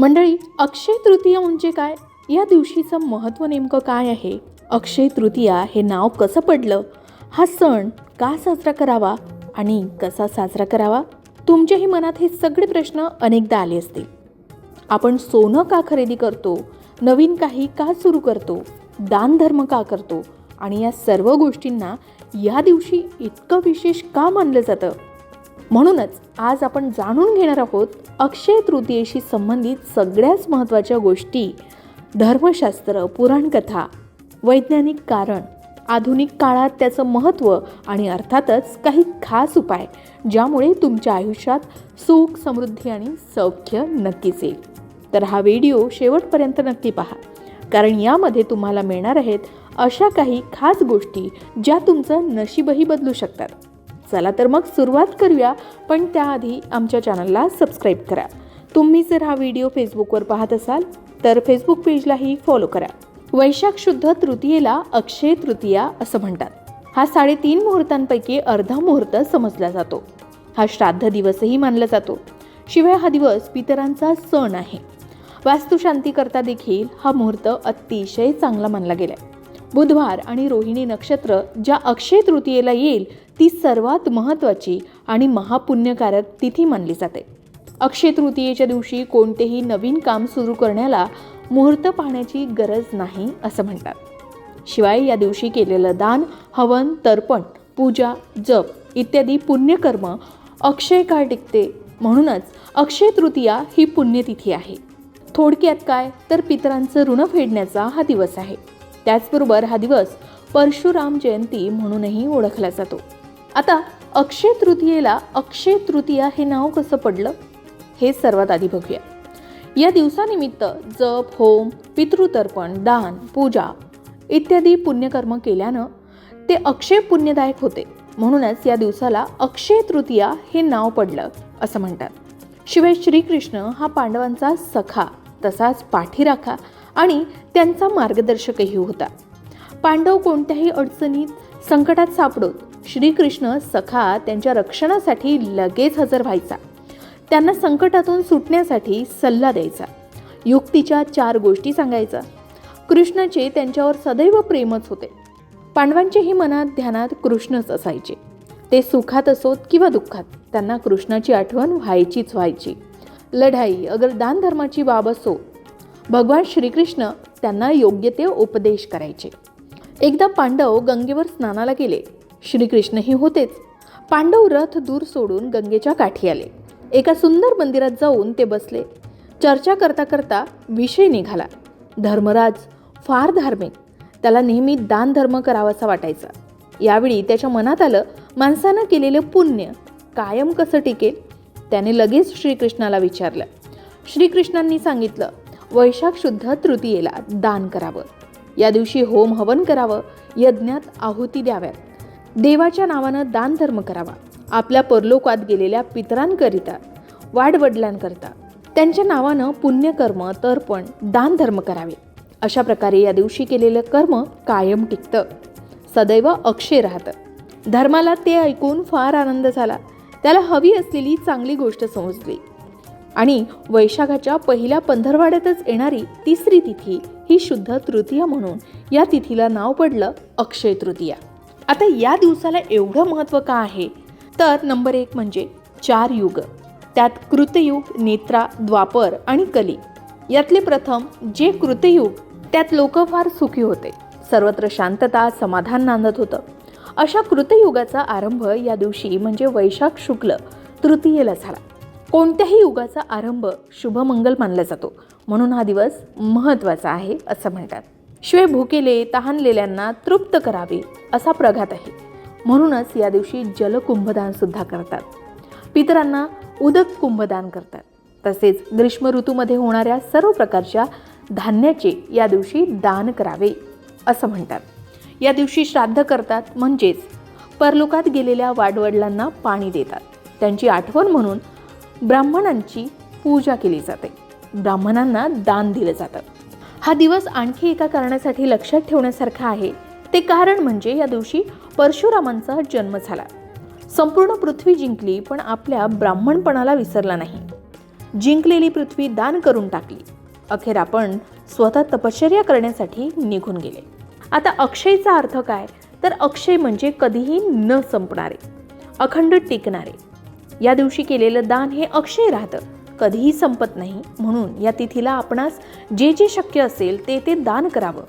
मंडळी अक्षय तृतीया म्हणजे काय? या दिवशीचं महत्त्व नेमकं काय आहे? अक्षय तृतीया हे नाव कसं पडलं? हा सण का साजरा करावा आणि कसा साजरा करावा? तुमच्याही मनात हे सगळे प्रश्न अनेकदा आले असतील. आपण सोनं का खरेदी करतो? नवीन काही का सुरू करतो? दानधर्म का करतो? आणि या सर्व गोष्टींना या दिवशी इतकं विशेष का मानलं जातं? म्हणूनच आज आपण जाणून घेणार आहोत अक्षय तृतीयेशी संबंधित सगळ्याच महत्त्वाच्या गोष्टी. धर्मशास्त्र पुराणकथा वैज्ञानिक कारण आधुनिक काळात त्याचं महत्त्व आणि अर्थातच काही खास उपाय ज्यामुळे तुमच्या आयुष्यात सुख समृद्धी आणि सौख्य नक्कीच येईल. तर हा व्हिडिओ शेवटपर्यंत नक्की पहा कारण यामध्ये तुम्हाला मिळणार आहेत अशा काही खास गोष्टी ज्या तुमचं नशीबही बदलू शकतात. चला तर मग सुरुवात करूया पण त्याआधी आमच्या चॅनलला सबस्क्राईब करा. तुम्ही जर हा व्हिडिओ फेसबुकवर पाहत असाल तर फेसबुक पेजलाही फॉलो करा. वैशाख शुद्ध तृतीयेला अक्षय तृतीया असं म्हणतात. हा साडेतीन मुहूर्तांपैकी अर्धा मुहूर्त समजला जातो. हा श्राद्ध दिवसही मानला जातो. शिवाय हा दिवस पितरांचा सण आहे. वास्तुशांती करता देखील हा मुहूर्त अतिशय चांगला मानला गेलाय. बुधवार आणि रोहिणी नक्षत्र ज्या अक्षय तृतीयेला येईल ती सर्वात महत्त्वाची आणि महापुण्यकारक तिथी मानली जाते. अक्षय तृतीयेच्या दिवशी कोणतेही नवीन काम सुरू करण्याला मुहूर्त पाहण्याची गरज नाही असं म्हणतात. शिवाय या दिवशी केलेलं दान हवन तर्पण पूजा जप इत्यादी पुण्यकर्म अक्षय काळ टिकते. म्हणूनच अक्षय तृतीया ही पुण्यतिथी आहे. थोडक्यात काय? तर पितरांचं ऋण फेडण्याचा हा दिवस आहे. त्याचबरोबर हा दिवस परशुराम जयंती म्हणूनही ओळखला जातो. आता अक्षय तृतीयेला अक्षय तृतीया हे नाव कसं पडलं? हे सर्वात आधी बघूया. या दिवसानिमित्त जप होम पितृतर्पण दान पूजा इत्यादी पुण्यकर्म केल्यानं ते अक्षय पुण्यदायक होते. म्हणूनच या दिवसाला अक्षय तृतीया हे नाव पडलं असं म्हणतात. शिवाय श्रीकृष्ण हा पांडवांचा सखा तसाच पाठीराखा आणि त्यांचा मार्गदर्शकही होता. पांडव कोणत्याही अडचणीत संकटात सापडोत श्रीकृष्ण सखा त्यांच्या रक्षणासाठी लगेच हजर व्हायचा. त्यांना संकटातून सुटण्यासाठी सल्ला द्यायचा. युक्तीच्या चार गोष्टी सांगायचा. कृष्णाचे त्यांच्यावर सदैव प्रेमच होते. पांडवांच्याही मनात ध्यानात कृष्णच असायचे. ते सुखात असोत किंवा दुःखात त्यांना कृष्णाची आठवण व्हायचीच व्हायची. लढाई अगर दानधर्माची बाब असो भगवान श्रीकृष्ण त्यांना योग्य ते उपदेश करायचे. एकदा पांडव गंगेवर स्नानाला गेले. श्रीकृष्णही होतेच. पांडव रथ दूर सोडून गंगेच्या काठी आले. एका सुंदर मंदिरात जाऊन ते बसले. चर्चा करता करता विषय निघाला. धर्मराज फार धार्मिक. त्याला नेहमी दानधर्म करावासा वाटायचा. यावेळी त्याच्या मनात आलं माणसानं केलेलं पुण्य कायम कसं टिकेल? त्याने लगेच श्रीकृष्णाला विचारलं. श्रीकृष्णांनी सांगितलं वैशाख शुद्ध तृतीयेला दान करावं. या दिवशी होम हवन करावं यज्ञात आहुती द्याव्यात. देवाच्या नावानं दानधर्म करावा. आपल्या परलोकात गेलेल्या पितरांकरिता वाडवडिलांकरता त्यांच्या नावानं पुण्यकर्म तर्पण दानधर्म करावे. अशा प्रकारे या दिवशी केलेलं कर्म कायम टिकतं. सदैव अक्षय राहतं. धर्माला ते ऐकून फार आनंद झाला. त्याला हवी असलेली चांगली गोष्ट समजली. आणि वैशाखाच्या पहिल्या पंधरवाड्यातच येणारी तिसरी तिथी ही शुद्ध तृतीया म्हणून या तिथीला नाव पडलं अक्षय तृतीया. आता या दिवसाला एवढं महत्त्व का आहे? तर नंबर एक म्हणजे चार युग. त्यात कृतयुग नेत्रा द्वापर आणि कली. यातले प्रथम जे कृतयुग त्यात लोक फार सुखी होते. सर्वत्र शांतता समाधान नांदत होतं. अशा कृतयुगाचा आरंभ या दिवशी म्हणजे वैशाख शुक्ल तृतीयेला झाला. कोणत्याही युगाचा आरंभ शुभमंगल मानला जातो. म्हणून हा दिवस महत्त्वाचा आहे असं म्हणतात. शिवाय भुकेले तहानलेल्यांना तृप्त करावे असा प्रघात आहे. म्हणूनच या दिवशी जलकुंभदान सुद्धा करतात. पितरांना उदक कुंभदान करतात. तसेच ग्रीष्म ऋतूमध्ये होणाऱ्या सर्व प्रकारच्या धान्याचे या दिवशी दान करावे असं म्हणतात. या दिवशी श्राद्ध करतात म्हणजेच परलोकात गेलेल्या वाडवडिलांना पाणी देतात. त्यांची आठवण म्हणून ब्राह्मणांची पूजा केली जाते. ब्राह्मणांना दान दिलं जातं. हा दिवस आणखी एका कारणासाठी लक्षात ठेवण्यासारखा आहे. ते कारण म्हणजे या दिवशी परशुरामांचा जन्म झाला. संपूर्ण पृथ्वी जिंकली पण आपल्या ब्राह्मणपणाला विसरला नाही. जिंकलेली पृथ्वी दान करून टाकली. अखेर आपण स्वतः तपश्चर्या करण्यासाठी निघून गेले. आता अक्षयचा अर्थ काय? तर अक्षय म्हणजे कधीही न संपणारे अखंड टिकणारे. या दिवशी केलेलं दान हे अक्षय राहतं. कधीही संपत नाही. म्हणून या तिथीला आपणास जे जे शक्य असेल ते ते दान करावं.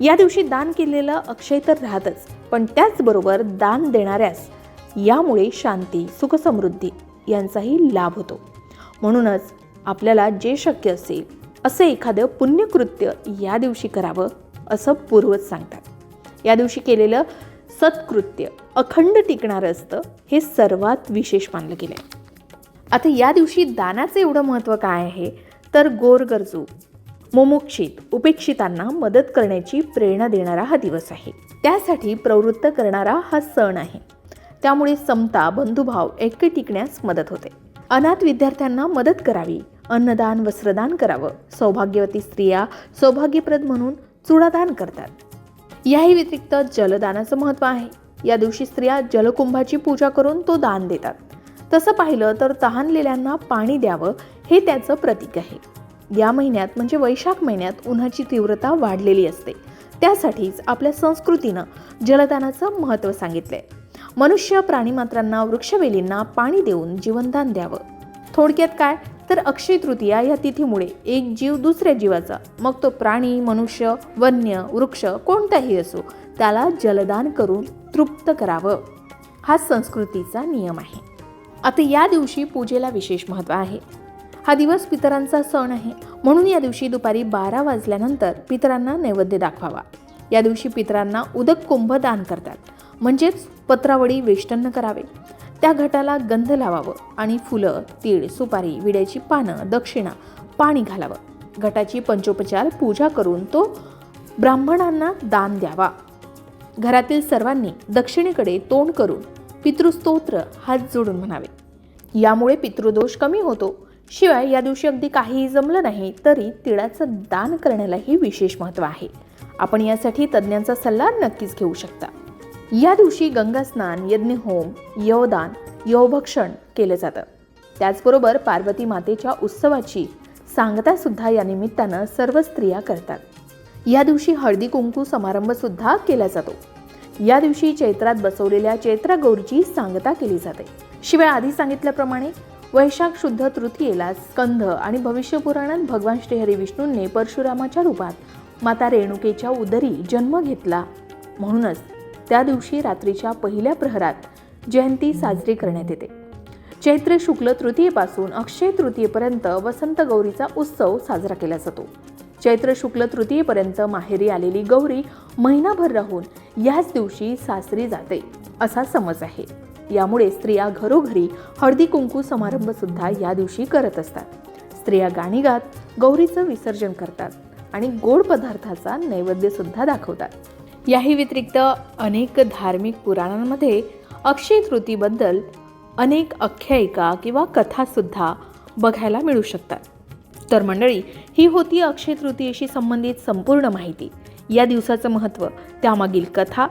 या दिवशी दान केलेलं अक्षय तर राहतच पण त्याचबरोबर दान देणाऱ्यास यामुळे शांती सुखसमृद्धी यांचाही लाभ होतो. म्हणूनच आपल्याला जे शक्य असेल असं एखादं पुण्यकृत्य या दिवशी करावं असं पूर्वज सांगतात. या दिवशी केलेलं सत्कृत्य अखंड टिकणारं असतं हे सर्वात विशेष मानलं गेलं आहे आता या दिवशी दानाचं एवढं महत्त्व काय आहे? तर गोरगरजू मुमुक्षित उपेक्षितांना मदत करण्याची प्रेरणा देणारा हा दिवस आहे. त्यासाठी प्रवृत्त करणारा हा सण आहे. त्यामुळे समता बंधुभाव ऐक्य टिकण्यास मदत होते. अनाथ विद्यार्थ्यांना मदत करावी अन्नदान वस्त्रदान करावं सौभाग्यवती स्त्रिया सौभाग्यप्रद म्हणून चुडादान करतात. याही व्यतिरिक्त जलदानाचं महत्त्व आहे. या दिवशी स्त्रिया जलकुंभाची पूजा करून तो दान देतात. तसं पाहिलं तर तहानलेल्यांना पाणी द्यावं हे त्याचं प्रतीक आहे. या महिन्यात म्हणजे वैशाख महिन्यात उन्हाची तीव्रता वाढलेली असते. त्यासाठीच आपल्या संस्कृतीनं जलदानाचं महत्त्व सांगितलंय. मनुष्य प्राणीमात्रांना वृक्षवेलींना पाणी देऊन जीवनदान द्यावं. थोडक्यात काय? तर अक्षय तृतीया या तिथीमुळे एक जीव दुसऱ्या जीवाचा. मग तो प्राणी मनुष्य वन्य वृक्ष कोणताही असो त्याला जलदान करून तृप्त करावं. हा संस्कृतीचा नियम आहे. आता या दिवशी पूजेला विशेष महत्त्व आहे. हा दिवस पितरांचा सण आहे. म्हणून या दिवशी दुपारी बारा वाजल्यानंतर पितरांना नैवेद्य दाखवावा. या दिवशी पितरांना उदक कुंभ दान करतात. म्हणजेच पत्रावळी वेष्टन्न करावे. त्या घटाला गंध लावावं आणि फुलं तीळ सुपारी विड्याची पानं दक्षिणा पाणी घालावं. घटाची पंचोपचार पूजा करून तो ब्राह्मणांना दान द्यावा. घरातील सर्वांनी दक्षिणेकडे तोंड करून पितृस्तोत्र हात जोडून म्हणावे. यामुळे पितृदोष कमी होतो. शिवाय या दिवशी अगदी काहीही जमलं नाही तरी तिळाचं दान करण्यालाही विशेष महत्त्व आहे. आपण यासाठी तज्ज्ञांचा सल्ला नक्कीच घेऊ शकता. या दिवशी गंगास्नान यज्ञहोम यवदान यवभक्षण केलं जातं. त्याचबरोबर पार्वती मातेच्या उत्सवाची सांगता सुद्धा या निमित्तानं सर्व स्त्रिया करतात. या दिवशी हळदी कुंकू समारंभ सुद्धा केला जातो. या दिवशी चैत्रात बसवलेल्या चैत्र गौरीची सांगता केली जाते. शिवाय आधी सांगितल्याप्रमाणे वैशाख शुद्ध तृतीयेला स्कंध आणि भविष्यपुराणात भगवान श्रीहरी विष्णूंनी परशुरामाच्या रूपात माता रेणुकेच्या उदरी जन्म घेतला. म्हणूनच त्या दिवशी रात्रीच्या पहिल्या प्रहरात जयंती साजरी करण्यात येते. चैत्र शुक्ल तृतीयेपासून अक्षय तृतीयेपर्यंत वसंत गौरीचा उत्सव साजरा केला जातो. चैत्र शुक्ल तृतीयेपर्यंत माहेरी आलेली गौरी महिनाभर राहून याच दिवशी सासरी जाते असा समज आहे. यामुळे स्त्रिया घरोघरी हळदी कुंकू समारंभ सुद्धा या दिवशी करत असतात. स्त्रिया गाणी गात गौरीचं विसर्जन करतात आणि गोड पदार्थाचा नैवेद्य सुद्धा दाखवतात. याही व्यतिरिक्त अनेक धार्मिक पुराणांमध्ये अक्षय तृतीबद्दल अनेक आख्यायिका किंवा कथासुद्धा बघायला मिळू शकतात. तर मंडळी ही होती अक्षय तृतीयेशी संबंधित संपूर्ण माहिती. या दिवसाचं महत्त्व त्यामागील कथा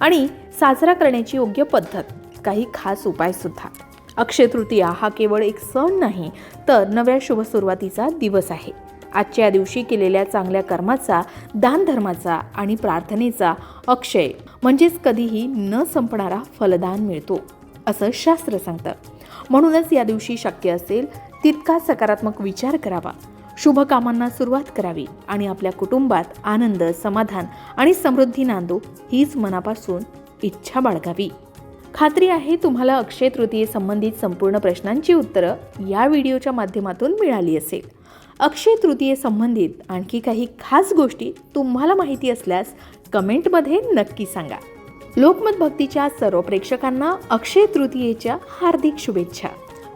आणि साजरा करण्याची योग्य पद्धत काही खास उपायसुद्धा अक्षय तृतीया हा केवळ एक सण नाही तर नव्या शुभ सुरुवातीचा दिवस आहे. आजच्या दिवशी केलेल्या चांगल्या कर्माचा दानधर्माचा आणि प्रार्थनेचा अक्षय म्हणजेच कधीही न संपणारा फलदान मिळतो असं शास्त्र सांगतं. म्हणूनच या दिवशी शक्य असेल तितका सकारात्मक विचार करावा. शुभ कामांना सुरुवात करावी आणि आपल्या कुटुंबात आनंद समाधान आणि समृद्धी नांदो हीच मनापासून इच्छा बाळगावी. खात्री आहे तुम्हाला अक्षय तृतीये संबंधित संपूर्ण प्रश्नांची उत्तरं या व्हिडिओच्या माध्यमातून मिळाली असेल. अक्षय तृतीये संबंधित आणखी काही खास गोष्टी तुम्हाला माहिती असल्यास कमेंटमध्ये नक्की सांगा. लोकमत भक्तीच्या सर्व प्रेक्षकांना अक्षय तृतीयेच्या हार्दिक शुभेच्छा.